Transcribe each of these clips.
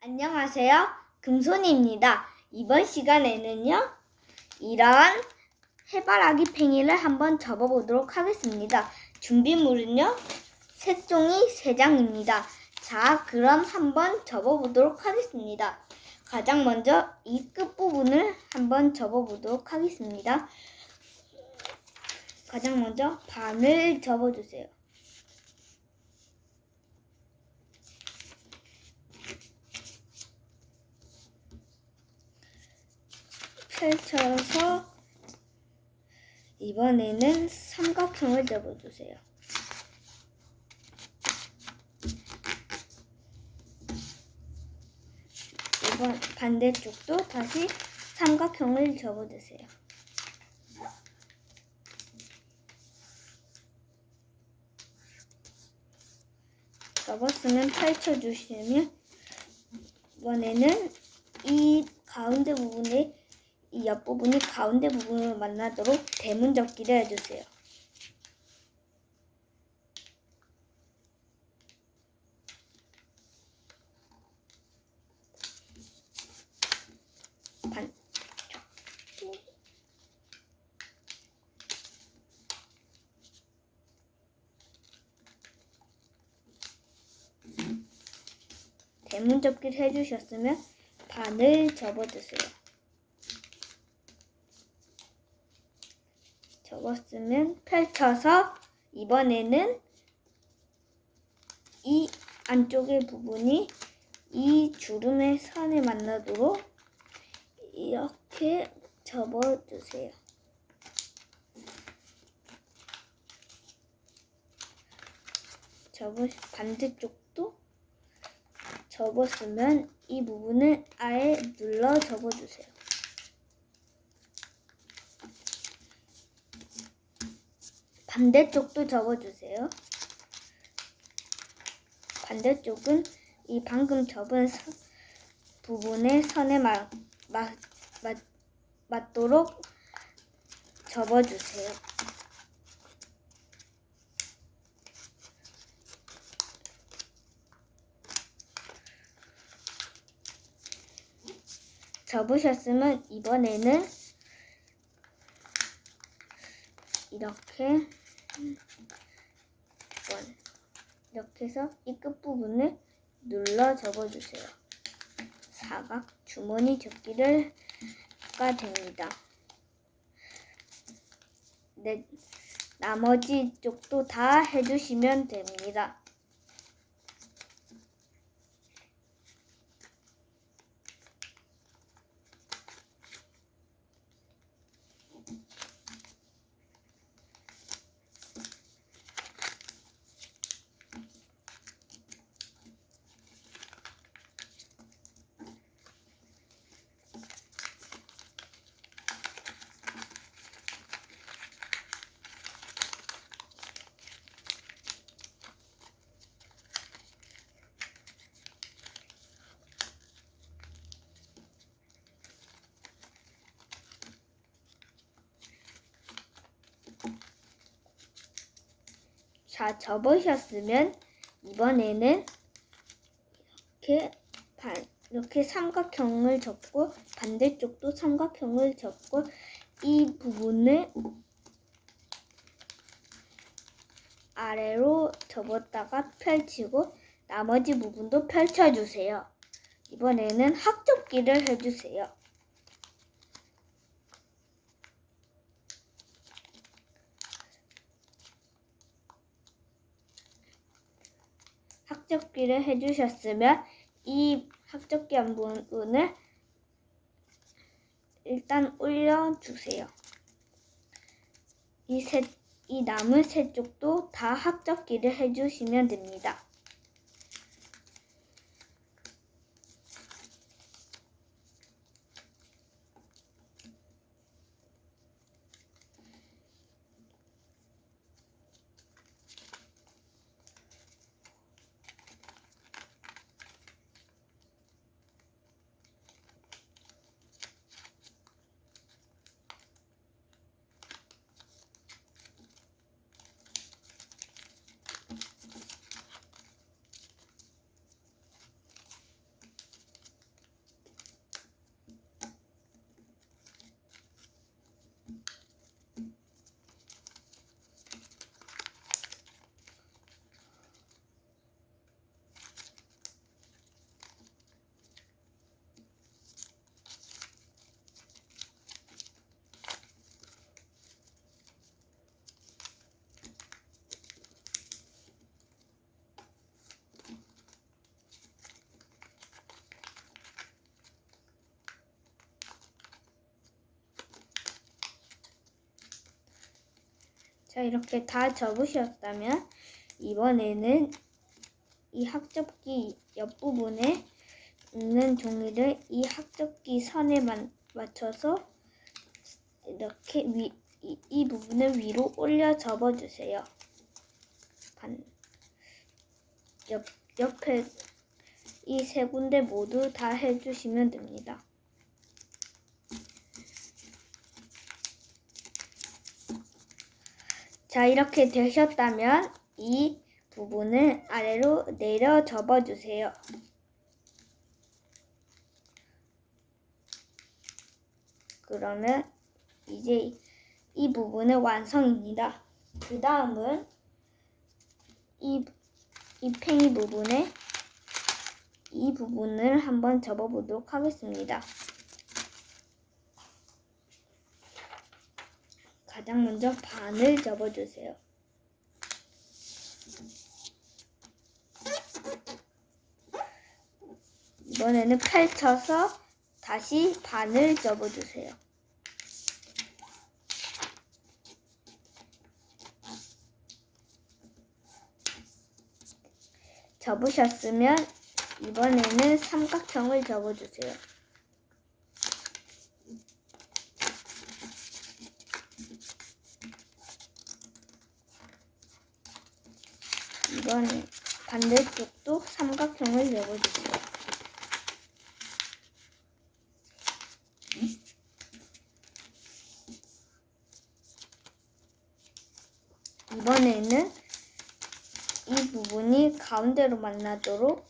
안녕하세요. 금손입니다. 이번 시간에는요, 이런 해바라기 팽이를 한번 접어보도록 하겠습니다. 준비물은요, 색종이 3장입니다. 자, 그럼 한번 접어보도록 하겠습니다. 가장 먼저 이 끝부분을 한번 접어보도록 하겠습니다. 가장 먼저 반을 접어주세요. 펼쳐서 이번에는 삼각형을 접어주세요. 이번 반대쪽도 다시 삼각형을 접어주세요. 접었으면 펼쳐주시면 이번에는 이 가운데 부분에 이 옆부분이 가운데 부분을 만나도록 대문 접기를 해주세요. 반 대문 접기를 해주셨으면 반을 접어주세요. 접었으면 펼쳐서 이번에는 이 안쪽의 부분이 이 주름의 선에 만나도록 이렇게 접어주세요. 접으 반대쪽도 접었으면 이 부분을 아예 눌러 접어주세요. 반대쪽도 접어주세요. 반대쪽은 이 방금 접은 서- 부분의 선에 맞, 맞, 맞, 맞도록 접어주세요. 접으셨으면 이번에는 이렇게 원 이렇게 해서 이 끝부분을 눌러 접어주세요. 사각 주머니 접기를 가 됩니다. 네, 나머지 쪽도 다 해주시면 됩니다. 자, 접으셨으면 이번에는 이렇게 반, 이렇게 삼각형을 접고 반대쪽도 삼각형을 접고 이 부분을 아래로 접었다가 펼치고 나머지 부분도 펼쳐주세요. 이번에는 학접기를 해주세요. 학접기를 해주셨으면 이 학접기 한 부분을 일단 올려주세요. 이 세, 이 남은 세 쪽도 다 학접기를 해주시면 됩니다. 자, 이렇게 다 접으셨다면 이번에는 이 학접기 옆부분에 있는 종이를 이 학접기 선에 만- 맞춰서 이렇게 위, 이, 이 부분을 위로 올려 접어주세요. 반, 옆, 옆에 이 세 군데 모두 다 해주시면 됩니다. 자, 이렇게 되셨다면 이 부분을 아래로 내려 접어주세요. 그러면 이제 이 부분은 완성입니다. 그 다음은 이, 이 팽이 부분에 이 부분을 한번 접어보도록 하겠습니다. 가장 먼저 반을 접어주세요. 이번에는 펼쳐서 다시 반을 접어주세요. 접으셨으면 이번에는 삼각형을 접어주세요. 이번에 반대쪽도 삼각형을 접어주세요. 이번에는 이 부분이 가운데로 만나도록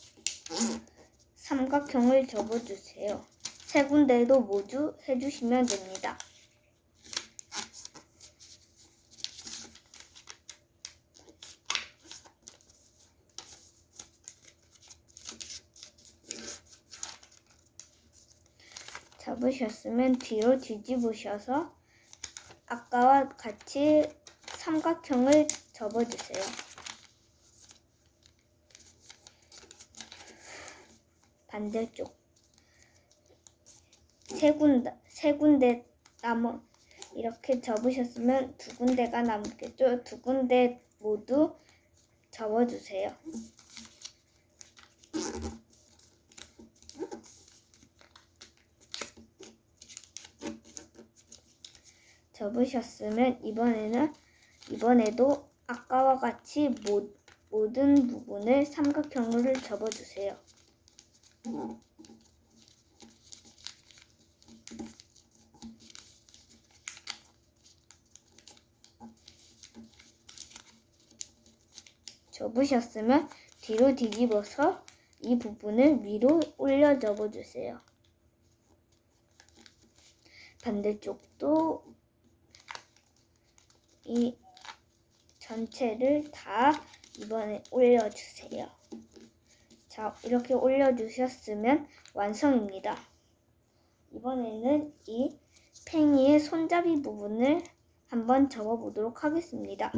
삼각형을 접어주세요. 세 군데도 모두 해주시면 됩니다. 잡으셨으면 뒤로 뒤집으셔서 아까와 같이 삼각형을 접어주세요. 반대쪽 세 군데 세 군데 남아 이렇게 접으셨으면 두 군데가 남겠죠. 두 군데 모두 접어주세요. 접으셨으면 이번에는 이번에도 아까와 같이 모, 모든 부분을 삼각형으로 접어주세요. 접으셨으면 뒤로 뒤집어서 이 부분을 위로 올려 접어주세요. 반대쪽도 이 전체를 다 이번에 올려주세요. 자, 이렇게 올려주셨으면 완성입니다. 이번에는 이 팽이의 손잡이 부분을 한번 접어보도록 하겠습니다.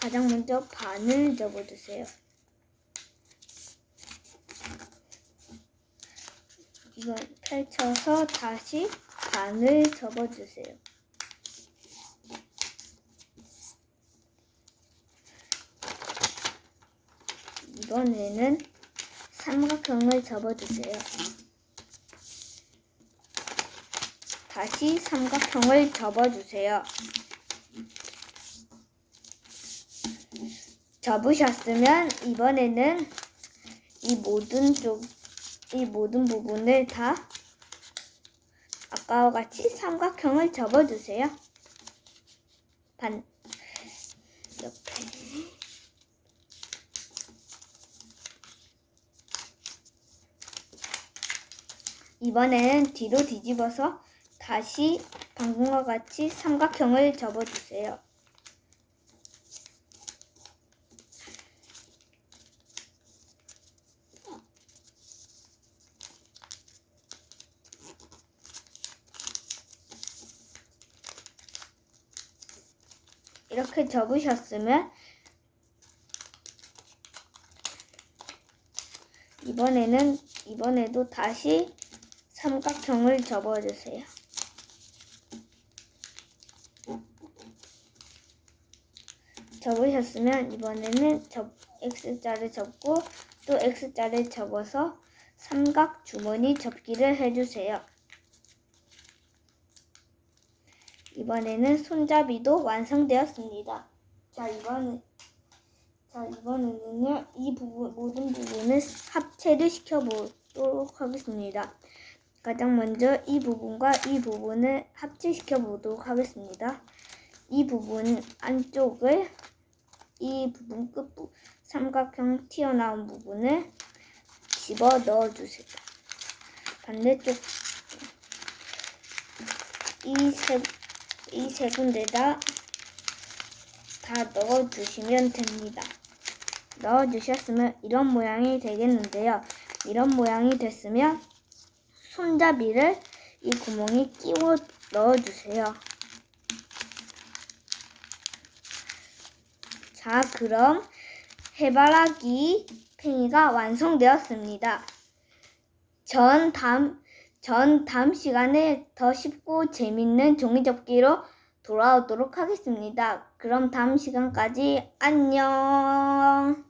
가장 먼저 반을 접어주세요. 이걸 펼쳐서 다시 반을 접어주세요. 이번에는 삼각형을 접어주세요. 다시 삼각형을 접어주세요. 접으셨으면 이번에는 이 모든 쪽, 이 모든 부분을 다 아까와 같이 삼각형을 접어주세요. 반, 옆에. 이번에는 뒤로 뒤집어서 다시 방금과 같이 삼각형을 접어주세요. 접으셨으면 이번에는 이번에도 다시 삼각형을 접어주세요. 접으셨으면 이번에는 접, X자를 접고 또 X자를 접어서 삼각 주머니 접기를 해주세요. 이번에는 손잡이도 완성되었습니다. 자 이번에 자 이번에는요 이 부분 모든 부분을 합체를 시켜 보도록 하겠습니다. 가장 먼저 이 부분과 이 부분을 합체시켜 보도록 하겠습니다. 이 부분 안쪽을 이 부분 끝부 삼각형 튀어나온 부분을 집어 넣어 주세요. 반대쪽 이세 이 세 군데다 다 넣어 주시면 됩니다. 넣어 주셨으면 이런 모양이 되겠는데요. 이런 모양이 됐으면 손잡이를 이 구멍에 끼워 넣어 주세요. 자, 그럼 해바라기 팽이가 완성되었습니다. 전 다음, 전 다음 시간에 더 쉽고 재밌는 종이접기로 돌아오도록 하겠습니다. 그럼 다음 시간까지 안녕!